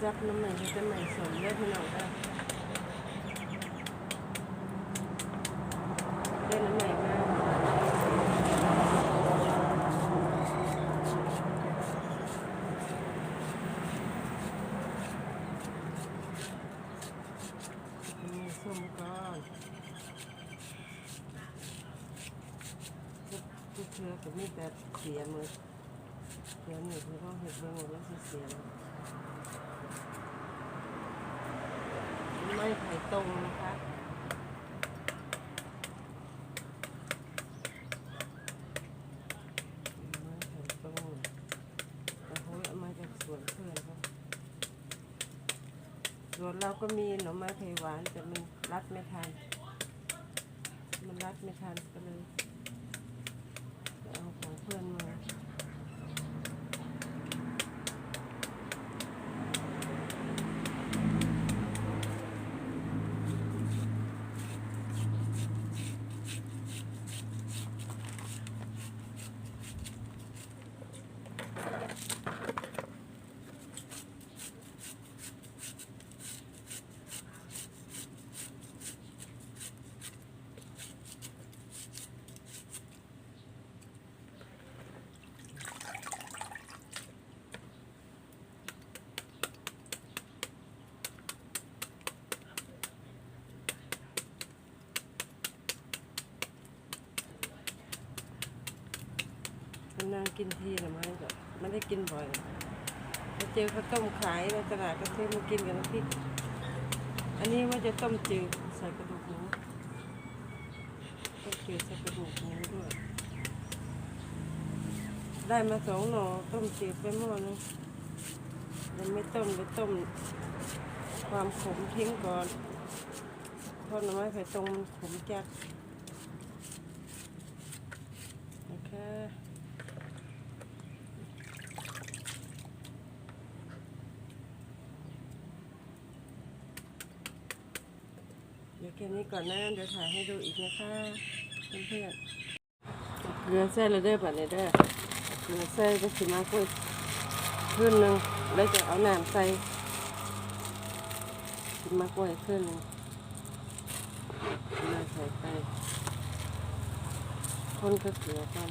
ซับน้ำใหม่ให้เป็นใหม่สมเลือดพี่น้องค่ะเลือดน้ำใหม่มากมีส้มก่อนทุกเชื้อก็มีแต่เสียหมือเสียหนึ่งไม่ต้องเห็ดเบิ่งว่ามันสิเสียแล้วไม่ไข่ ตรงนะคะไม่ตรงแต่เขาเอามาจากสวนเพื่อนเขาสวนเราก็มีหน่อไม้ไผ่หวานแต่มันรัดไม่ทัน มันรัดไม่ทันก็เลย นางกินทีหรือไม่ก็ไม่ได้กินบ่อยมาเจอข้าวต้มขายในตลาดก็ซื้อมากินกับน้ำพริกอันนี้ว่าจะต้มจืดใส่กระดูกหมูต้มจืดใส่กระดูกหมูด้วย ได้มาสองหน่อต้มจืดไปหม้อนึงยังไม่ต้มไปต้ม ความขมทิ้งก่อนเพราะหน่อไม้ไผ่ตรงมันขมจัดนะคะ เดี๋ยว แค่นี้ก่อนนะเดี๋ยวถ่ายให้ดูอีกนะคะเพื่อนๆเกลือเส้นเลยเด้อแบบนี้เด้อเกลือเส้นก็สิมาคุยขึ้นหนึ่งแล้วจะเอาน้ำใส่สิมากล้วยขึ้นหนึ่งมาใส่ไปคนก็เกลือกัน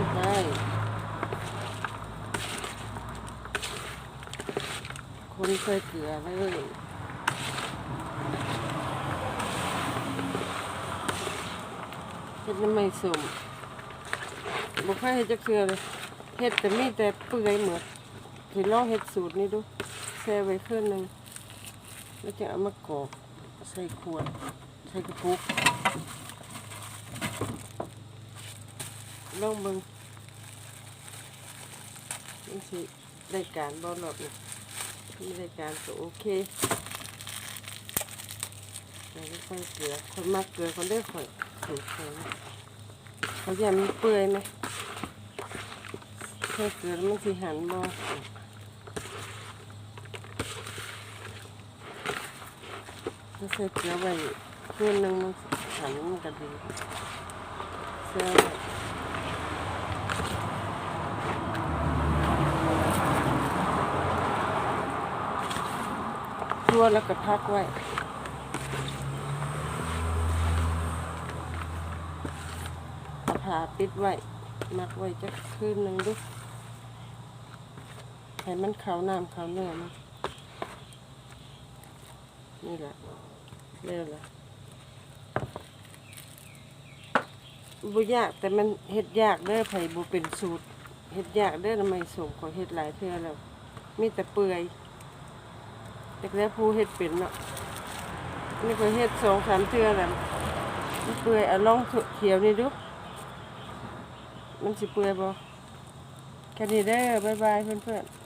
คนคนไปคนใส่เกลือเลยเฮ็ดน้ำไม่สมบอกให้เฮ็ดจะเกลือเลยเฮ็ดแต่มีแต่เปื่อยเหมดสิลองเฮ็ดสูตรนี้ดูแช่ไว้คืนหนึ่งแล้วจะเอามากรอกใส่ขวดใส่กระปุก ลองเบิ่งนี่สิได้การบ่หลบนี่ไม่ได้การก็โอเคแต่ก็ค่เกลือคนมักเกลือคนได้ข่อยสูตรเขานะเขาจะมันเปื่อยไหมใส่เกลือมันสิหันบ่ถ้าใส่เกลือไว้คืนหนึงมันหันมันก็ดีเสื้อ ทั่วแล้วก็พักไว้ผาปิดไว้ มักไว้จะคืนหนึ่งดูให้มันเขาน้ำเขาเนื้อมันนี่แหละเร็วละบุยากแต่มันเฮ็ดยากเด้อไผบุเป็นสูตรเฮ็ดยากเด้อทำไมส่งขอเฮ็ดหลายเทื่อแล้ว มีแต่เปื่อย แต่แล้ผู้เฮ็ดเป็นเนาะนี่ก็เฮ็ดสองสามเทื่อแล้วมันเปื่อยเอาลองเขียวนี่ดูมันสิเปื่อยบ่แค่นี้เด้อบ๊ายบายเพื่อนๆ